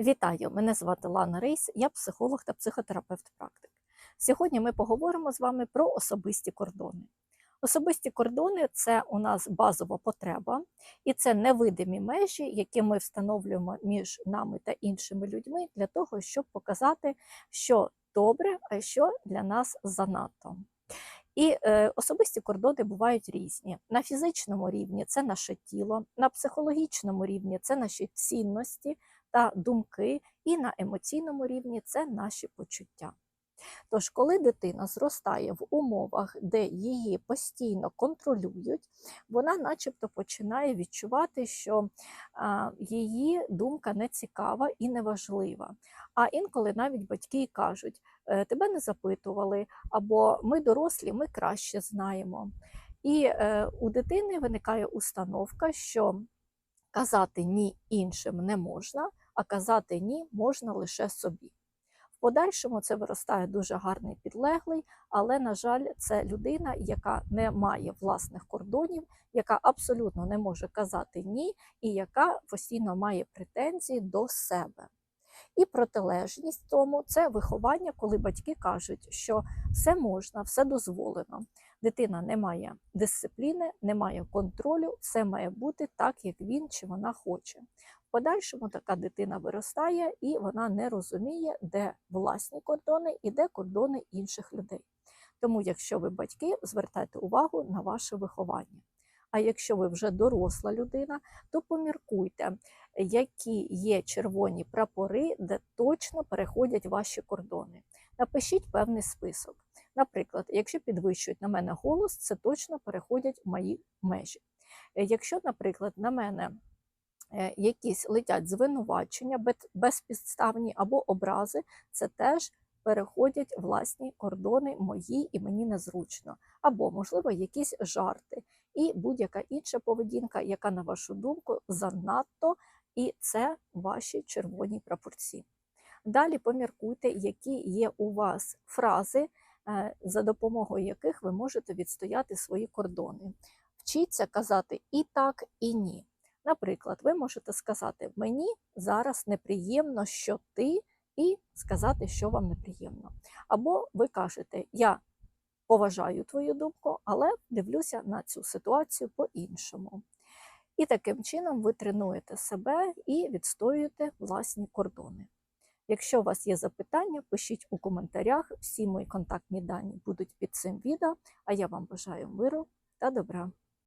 Вітаю! Мене звати Лана Рейс, я психолог та психотерапевт-практик. Сьогодні ми поговоримо з вами про особисті кордони. Особисті кордони це у нас базова потреба, і це невидимі межі, які ми встановлюємо між нами та іншими людьми для того, щоб показати, що добре, а що для нас занадто. І е, особисті кордони бувають різні. На фізичному рівні це наше тіло, на психологічному рівні це наші цінності та думки, і на емоційному рівні це наші почуття. Тож, коли дитина зростає в умовах, де її постійно контролюють, вона начебто починає відчувати, що її думка не цікава і не важлива. А інколи навіть батьки кажуть: «Е, тебе не запитували, або ми дорослі, ми краще знаємо. І е, у дитини виникає установка, що казати ні іншим не можна, а казати ні можна лише собі. В подальшому це виростає дуже гарний підлеглий, але, на жаль, це людина, яка не має власних кордонів, яка абсолютно не може казати ні, і яка постійно має претензії до себе. І протилежність тому це виховання, коли батьки кажуть, що все можна, все дозволено. Дитина не має дисципліни, не має контролю, все має бути так, як він чи вона хоче. В подальшому така дитина виростає і вона не розуміє, де власні кордони і де кордони інших людей. Тому, якщо ви батьки, звертайте увагу на ваше виховання. А якщо ви вже доросла людина, то поміркуйте, які є червоні прапори, де точно переходять ваші кордони. Напишіть певний список. Наприклад, якщо підвищують на мене голос, це точно переходять мої межі. Якщо, наприклад, на мене е, якісь летять звинувачення безпідставні або образи, це теж переходять власні кордони мої і мені незручно, або, можливо, якісь жарти і будь-яка інша поведінка, яка, на вашу думку, занадто, і це ваші червоні прапорці. Далі поміркуйте, які є у вас фрази, е, за допомогою яких ви можете відстояти свої кордони. Вчіться казати і так, і ні. Наприклад, ви можете сказати: Мені зараз неприємно, що ти, і сказати, що вам неприємно. Або ви кажете, я поважаю твою думку, але дивлюся на цю ситуацію по-іншому. І таким чином ви тренуєте себе і відстоюєте власні кордони. Якщо у вас є запитання, пишіть у коментарях. Всі мої контактні дані будуть під цим відео. А я вам бажаю миру та добра.